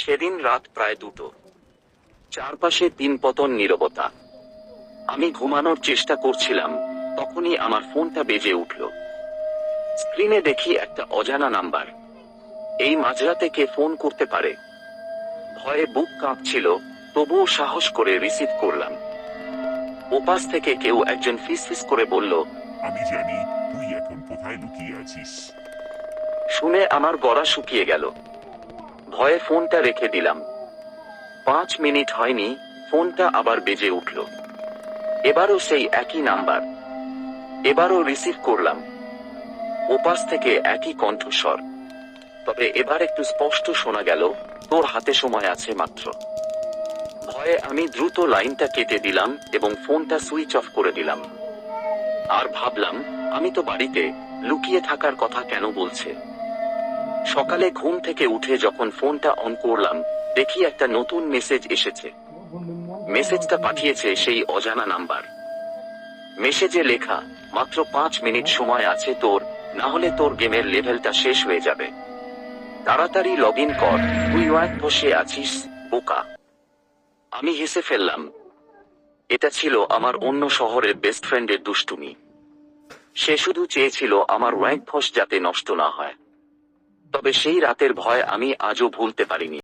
সেদিন রাত প্রায় দুটো। চারপাশে তিন পতন নীরবতা। আমি ঘুমানোর চেষ্টা করছিলাম তখনই আমার ফোনটা বেজে উঠল। স্ক্রিনে দেখি একটা অজানা নাম্বার। এই মাঝরাতে কে ফোন করতে পারে। ভয়ে বুক কাঁপছিল তবুও সাহস করে রিসিভ করলাম। ওপাশ থেকে কেউ একজন ফিস ফিস করে বলল আমি জানি তুই এখন কোথায় লুকিয়ে আছিস। শুনে আমার গলা শুকিয়ে গেল। ভয়ে ফোনটা রেখে দিলাম। পাঁচ মিনিট হয়নি, ফোনটা আবার বেজে উঠল। এবারও সেই একই নাম্বার। এবারও রিসিভ করলাম। ওপাশ থেকে একই কণ্ঠস্বর। তবে এবার একটু স্পষ্ট শোনা গেল, তোর হাতে সময় আছে মাত্র। ভয়ে আমি দ্রুত লাইনটা কেটে দিলাম এবং ফোনটা সুইচ অফ করে দিলাম। আর ভাবলাম, আমি তো বাড়িতে লুকিয়ে থাকার কথা কেন বলছে? সকালে ঘুম থেকে উঠে যখন ফোনটা অন করলাম, দেখি একটা নতুন মেসেজ এসেছে। মেসেজটা পাঠিয়েছে সেই অজানা নাম্বার। মেসেজে লেখা, মাত্র পাঁচ মিনিট সময় আছে তোর, না হলে তোর গেমের লেভেলটা শেষ হয়ে যাবে। তাড়াতাড়ি লগ ইন কর, তুই এক বসে আছিস, বোকা। আমি হেসে ফেললাম, এটা ছিল আমার অন্য শহরের বেস্ট ফ্রেন্ডের দুষ্টুমি। সে শুধু চেয়েছিল আমার র্যাঙ্ক ফস যাতে নষ্ট না হয়। তবে সেই রাতের ভয় আমি আজও ভুলতে পারিনি।